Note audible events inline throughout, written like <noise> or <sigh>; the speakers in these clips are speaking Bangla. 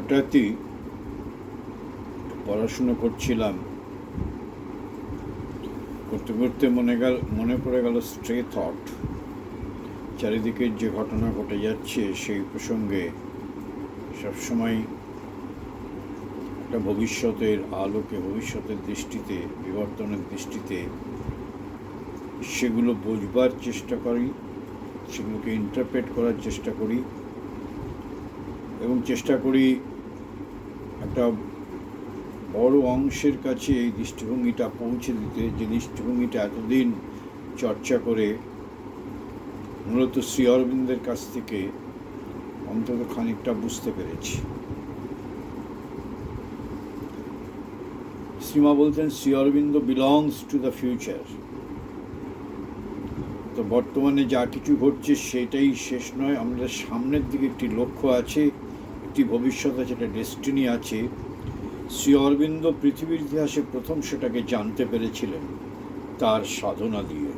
হঠাৎই পড়াশুনো করছিলাম। করতে করতে মনে গেল, মনে পড়ে গেল স্ট্রে থট চারিদিকের যে ঘটনা ঘটে যাচ্ছে সেই প্রসঙ্গে সবসময় একটা ভবিষ্যতের আলোকে, ভবিষ্যতের দৃষ্টিতে, বিবর্তনের দৃষ্টিতে সেগুলো বোঝবার চেষ্টা করি, সেগুলোকে ইন্টারপ্রেট করার চেষ্টা করি এবং চেষ্টা করি একটা বড় অংশের কাছে এই দৃষ্টিভঙ্গিটা পৌঁছে দিতে, যে দৃষ্টিভঙ্গিটা এতদিন চর্চা করে মূলত শ্রী অরবিন্দের কাছ থেকে অন্তত খানিকটা বুঝতে পেরেছি। শ্রীমা বলতেন Sri Aurobindo belongs to the future তো বর্তমানে যা কিছু ঘটছে সেটাই শেষ নয়, আমাদের সামনের দিকে একটি লক্ষ্য আছে। একটি ভবিষ্যৎ আছে, একটা ডেস্টিনি আছে। শ্রী অরবিন্দ পৃথিবীর ইতিহাসে প্রথম সেটাকে জানতে পেরেছিলেন, তার সাধনা দিয়ে।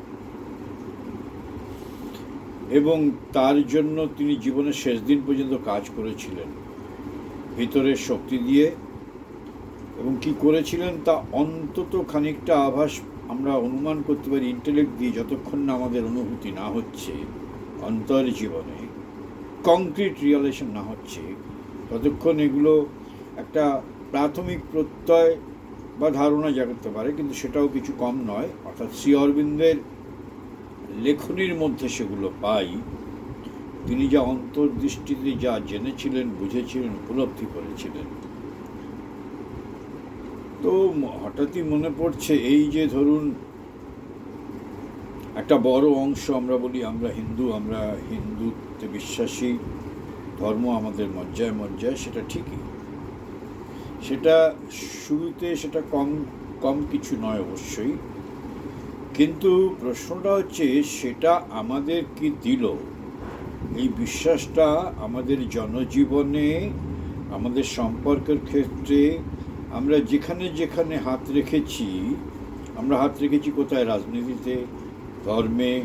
এবং তার জন্য তিনি জীবনের শেষ দিন পর্যন্ত কাজ করেছিলেন, ভিতরের শক্তি দিয়ে। এবং কি করেছিলেন, তা অন্তত খানিকটা আভাস আমরা অনুমান করতে পারি ইন্টেলেক্ট দিয়ে, যতক্ষণ না আমাদের অনুভূতি না হচ্ছে অন্তর জীবনে কংক্রিট রিয়ালেশন না হচ্ছে। ততক্ষণ এগুলো একটা প্রাথমিক প্রত্যয় বা ধারণা জাগাতে পারে, কিন্তু সেটাও কিছু কম নয়। অর্থাৎ শ্রী অরবিন্দের লেখনির মধ্যে সেগুলো পাই। তিনি যা অন্তর্দৃষ্টিতে যা জেনেছিলেন, বুঝেছিলেন, উপলব্ধি করেছিলেন। তো হঠাৎই মনে পড়ছে, এই যে ধরুন, একটা বড় অংশ আমরা বলি, আমরা হিন্দু, আমরা হিন্দুত্বে বিশ্বাসী ধর্ম আমাদের মজ্জায় মজ্জায়, সেটা ঠিকই। সেটা শুরুতে সেটা কম কম কিছু নয় অবশ্যই। কিন্তু প্রশ্নটা হচ্ছে, সেটা আমাদের কি দিল? এই বিশ্বাসটা আমাদের জনজীবনে, আমাদের সম্পর্কের ক্ষেত্রে, আমরা যেখানে যেখানে হাত রেখেছি, আমরা হাত রেখেছি কোথায়? রাজনীতিতে, ধর্মে,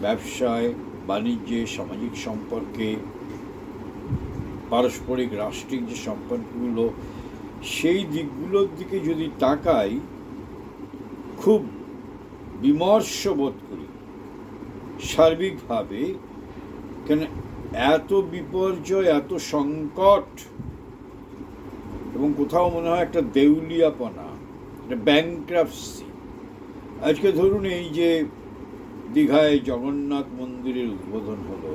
ব্যবসায়, বাণিজ্যে, সামাজিক সম্পর্কে পারস্পরিক রাষ্ট্রিক যে সম্পর্কগুলো, সেই দিকগুলোর দিকে যদি তাকাই, খুব বিমর্ষ বোধ করি। সার্বিকভাবে, কেন এত বিপর্যয়, এত সংকট, এবং কোথাও মনে হয় একটা দেউলিয়াপনা, একটা ব্যাংক্রাফসি আজকে ধরুন এই যে দীঘায় জগন্নাথ মন্দিরের উদ্বোধন হলো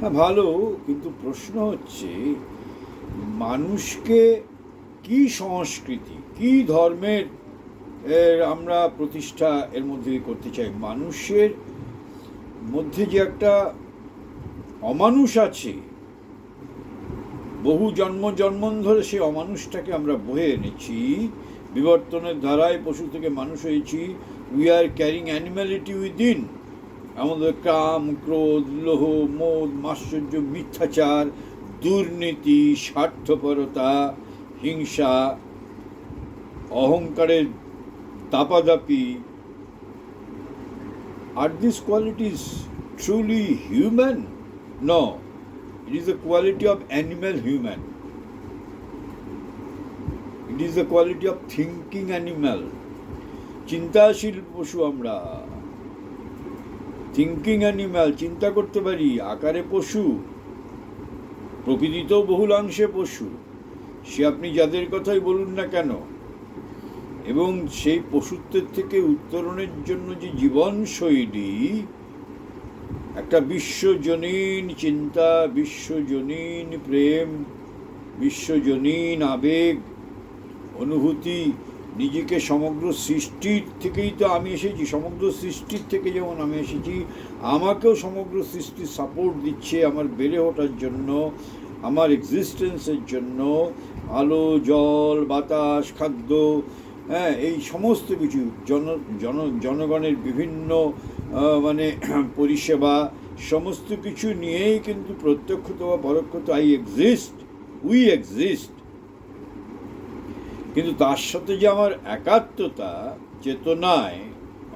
হ্যাঁ ভালো, কিন্তু প্রশ্ন হচ্ছে, মানুষকে কি সংস্কৃতি, কি ধর্মের আমরা প্রতিষ্ঠা এর মধ্যে করতে চাই? মানুষের মধ্যে যে একটা অমানুষ আছে, বহু জন্ম জন্মন ধরে সেই অমানুষটাকে আমরা বয়ে এনেছি, বিবর্তনের ধারায় পশু থেকে মানুষ হয়েছি we are carrying animality within আমাদের কাম ক্রোধ লোহ মোদ, মাশ্চর্য, মিথ্যাচার, দুর্নীতি, স্বার্থপরতা, হিংসা, অহংকারের দাপাদাপি are this qualities truly human no it is the quality of animal human it is the quality of thinking animal চিন্তাশীল পশু আমরা। থিঙ্কিং অ্যানিম্যাল চিন্তা করতে পারি, আকারে পশু, প্রকৃতিতেও বহুলাংশে পশু। সে আপনি যাদের কথাই বলুন না কেন? এবং সেই পশুত্বের থেকে উত্তরণের জন্য যে জীবনশৈলী, একটা বিশ্বজনীন চিন্তা, বিশ্বজনীন প্রেম, বিশ্বজনীন আবেগ, অনুভূতি নিজেকে সমগ্র সৃষ্টির থেকেই তো আমি এসেছি, সমগ্র সৃষ্টির থেকে যেমন আমি এসেছি, আমাকেও সমগ্র সৃষ্টি সাপোর্ট দিচ্ছে আমার বেড়ে ওঠার জন্য, আমার এক্সিস্টেন্সের জন্য, আলো, জল, বাতাস, খাদ্য হ্যাঁ এই সমস্ত কিছু, জন জন, জনগণের বিভিন্ন মানে <clears throat> পরিষেবা, সমস্ত কিছু নিয়েই কিন্তু প্রত্যক্ষত বা পরোক্ষত আই এক্সিস্ট উই এক্সিস্ট কিন্তু তার সাথে যে আমার একাত্মতা, চেতনায়,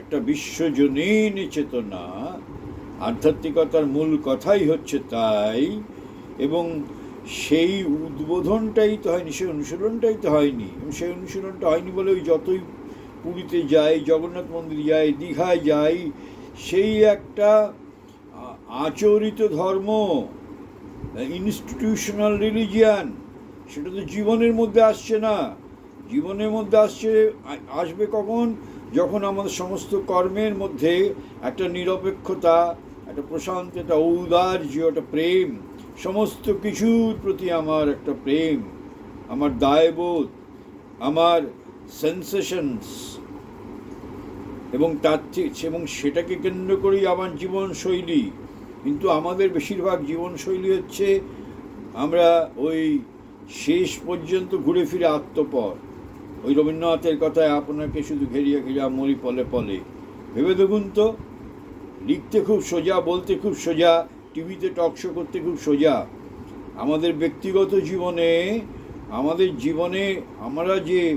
একটা বিশ্বজনীন চেতনা, আধ্যাত্মিকতার মূল কথাই হচ্ছে তাই, এবং সেই উদ্বোধনটাই তো হয়নি, সেই অনুশীলনটাই তো হয়নি সেই অনুশীলনটা হয়নি বলে ওই যতই পুরীতে যাই, জগন্নাথ মন্দির যাই, দীঘায় যাই, সেই একটা আচরিত ধর্ম ইনস্টিটিউশনাল রিলিজিয়ান সেটা তো জীবনের মধ্যে আসছে না। জীবনের মধ্যে আসছে আসবে কখন? যখন আমাদের সমস্ত কর্মের মধ্যে একটা নিরপেক্ষতা, একটা প্রশান্ত, একটা ঔদার্য, একটা প্রেম, সমস্ত কিছুর প্রতি আমার একটা প্রেম, আমার দায়বোধ, আমার সেন্সেশনস এবং তার এবং সেটাকে কেন্দ্র করেই আমার জীবনশৈলী। কিন্তু আমাদের বেশিরভাগ জীবনশৈলী হচ্ছে আমরা ওই শেষ পর্যন্ত ঘুরে ফিরে আত্মপর। ওই রবীন্দ্রনাথের কথায় আপনাকে শুধু ঘেরিয়া ঘেরিয়া মরি পলে পলে। ভেবে দেখুন তো, লিখতে খুব সোজা, বলতে খুব সোজা, টিভিতে টক শো করতে খুব সোজা। আমাদের ব্যক্তিগত জীবনে, আমাদের জীবনে আমরা যে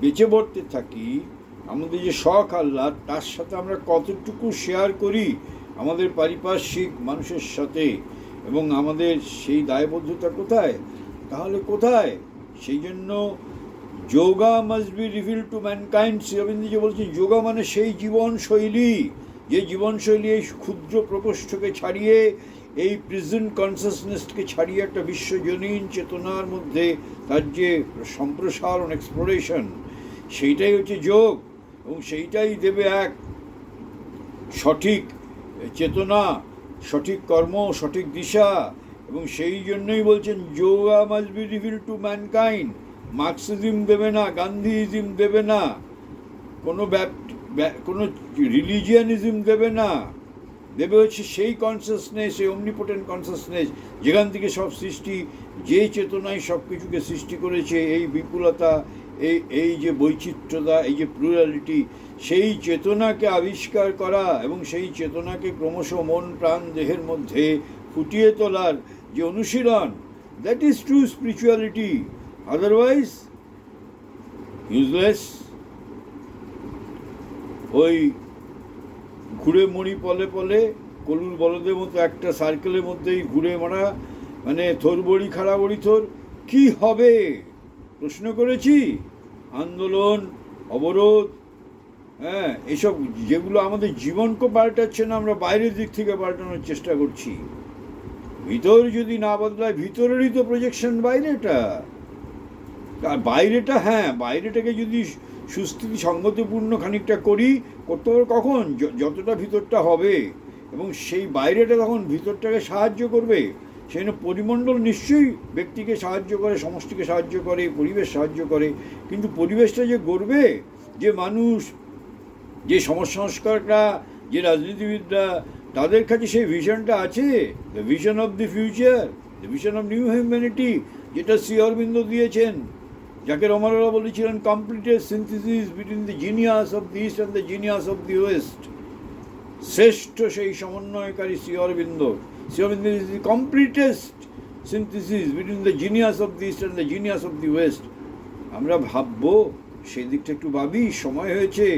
বেঁচে পড়তে থাকি, আমাদের যে শখ আহ্লাদ, তার সাথে আমরা কতটুকু শেয়ার করি আমাদের পারিপার্শ্বিক মানুষের সাথে? এবং আমাদের সেই দায়বদ্ধতা কোথায়? তাহলে কোথায়? সেই জন্য yoga must be reveal to mankind যে বলছেন, যোগা মানে সেই জীবনশৈলী, যে জীবনশৈলী এই ক্ষুদ্র প্রকোষ্ঠকে ছাড়িয়ে, এই প্রেজেন্ট কনসিয়াসনেসকে ছাড়িয়ে একটা বিশ্বজনীন চেতনার মধ্যে তার যে সম্প্রসারণ এক্সপ্লোরেশন সেইটাই হচ্ছে যোগ এবং সেইটাই দেবে এক সঠিক চেতনা, সঠিক কর্ম, সঠিক দিশা এবং সেই জন্যই বলছেন, yoga must be reveal to mankind Marxism দেবে না গান্ধীইজম দেবে না, কোনো কোনো রিলিজিয়ানিজম দেবে না। দেবে হচ্ছে সেই কনসিয়াসনেস সেই অমনিপোটেন্ট কনসিয়াসনেস যেখান থেকে সব সৃষ্টি, যে চেতনায় সব কিছুকে সৃষ্টি করেছে, এই বিপুলতা এই এই যে বৈচিত্র্যতা এই যে প্লুরালিটি সেই চেতনাকে আবিষ্কার করা এবং সেই চেতনাকে ক্রমশ মন, প্রাণ, দেহের মধ্যে ফুটিয়ে তোলার যে অনুশীলন that is true spirituality otherwise useless ওই ঘুরে মরি পলে পলে কলুর বলদের মতো একটা সার্কেলের মধ্যেই ঘুরে মারা মানে থোর বড়ি, খাড়া বড়ি, থোর। কি হবে? প্রশ্ন করেছি? আন্দোলন, অবরোধ হ্যাঁ এসব যেগুলো আমাদের জীবনকে পাল্টাচ্ছে না, আমরা বাইরের দিক থেকে পাল্টানোর চেষ্টা করছি। ভিতর যদি না বদলায়, ভিতরেরই তো প্রজেকশন বাইরেটা। আর বাইরেটা হ্যাঁ বাইরেটাকে যদি সুস্থিতি সঙ্গতিপূর্ণ খানিকটা করি, করতে পারব কখন? যতটা ভিতরটা হবে। এবং সেই বাইরেটা তখন ভিতরটাকে সাহায্য করবে। সেই জন্য পরিমণ্ডল নিশ্চয়ই ব্যক্তিকে সাহায্য করে, সমষ্টিকে সাহায্য করে, পরিবেশ সাহায্য করে। কিন্তু পরিবেশটা যে গড়বে, যে মানুষ, যে সমাজ সংস্কারকরা যে রাজনীতিবিদরা, তাদের কাছে সেই ভিশনটা আছে? The vision of the future the vision of new humanity যেটা শ্রী অরবিন্দ দিয়েছেন। যাকে রমারোলা বলেছিলেন completed synthesis between the genius of the East and the genius of the West শ্রেষ্ঠ সেই সমন্বয়কারী Shri Aurobindo. Shri Aurobindo is the completest synthesis between the genius of the East and the genius of the West আমরা ভাববো সেই দিকটা একটু ভাবি, সময় হয়েছে।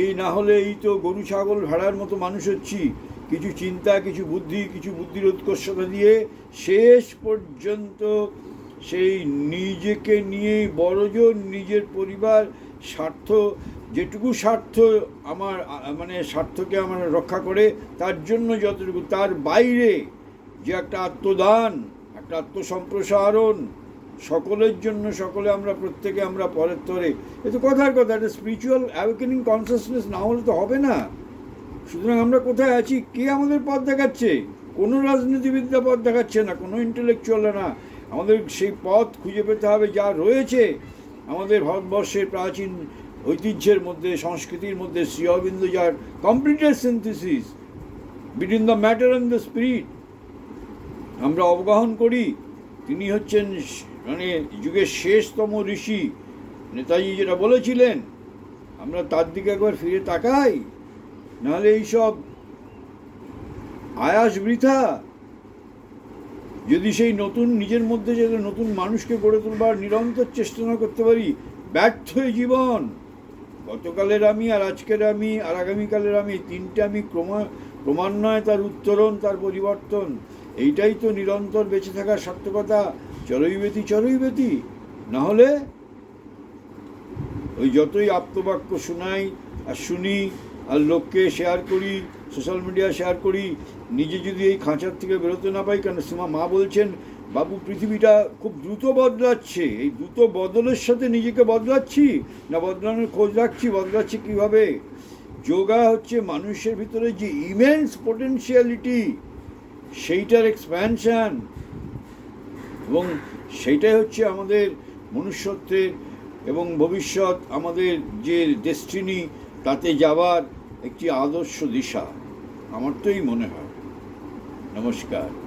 এই না হলে এই তো গরু, ছাগল, ভেড়ার মতো মানুষ হচ্ছি। কিছু চিন্তা, কিছু বুদ্ধি, কিছু বুদ্ধির উৎকর্ষতা দিয়ে শেষ পর্যন্ত সেই নিজেকে নিয়ে বড়জন, নিজের পরিবার, স্বার্থ, যেটুকু স্বার্থ আমার মানে স্বার্থকে আমার রক্ষা করে, তার জন্য যতটুকু, তার বাইরে যে একটা আত্মদান, একটা আত্মসম্প্রসারণ, সকলের জন্য সকলে আমরা, প্রত্যেকে আমরা পরের তরে। এ তো কথার কথা একটা স্পিরিচুয়াল অ্যাওয়েকেনিং কনসিয়াসনেস না হলে তো হবে না। সুতরাং আমরা কোথায় আছি? কে আমাদের পথ দেখাচ্ছে? কোনো রাজনীতিবিদ্যা পথ দেখাচ্ছে না, কোনো ইন্টেলেকচুয়ালরা না। আমাদের সেই পথ খুঁজে পেতে হবে যা রয়েছে। আমাদের ভারতবর্ষের প্রাচীন ঐতিহ্যের মধ্যে, সংস্কৃতির মধ্যে, শ্রী অরবিন্দ যার completed synthesis, between the matter and the spirit, আমরা অবগাহন করি। তিনি হচ্ছেন মানে যুগের শেষতম ঋষি। নেতাজি যেটা বলেছিলেন, আমরা তার দিকে একবার ফিরে তাকাই, নাহলে এইসব আয়াস বৃথা। যদি সেই নতুন, নিজের মধ্যে যে নতুন মানুষকে গড়ে তুলবার নিরন্তর চেষ্টা না করতে পারি, ব্যর্থ জীবন। গতকালের আমি আর আজকের আমি আর আগামীকালের আমি তিনটে আমি ক্রমা, ক্রমান্বয়ে তার উত্তরণ, তার পরিবর্তন, এইটাই তো নিরন্তর বেঁচে থাকার সার্থকতা। চরৈবেতি চরৈবেতি না হলে ওই যতই আপ্তবাক্য শোনাই আর শুনি আর লোককে শেয়ার করি সোশ্যাল মিডিয়া শেয়ার করি, নিজে যদি এই খাঁচার থেকে বেরোতে না পাই কেন? সীমা মা বলছেন, বাবু, পৃথিবীটা খুব দ্রুত বদলাচ্ছে। এই দ্রুত বদলের সাথে নিজেকে বদলাচ্ছি না বদলানোর খোঁজ রাখছি? বদলাচ্ছি কীভাবে? যোগা হচ্ছে মানুষের ভিতরে যে ইমেন্স পোটেনশিয়ালিটি সেইটার এক্সপ্যানশান এবং সেইটাই হচ্ছে আমাদের মনুষ্যত্বের এবং ভবিষ্যৎ, আমাদের যে ডেস্টিনি তাতে যাওয়ার একটি আদর্শ দিশা। আমার তো এই মনে হয়। নমস্কার।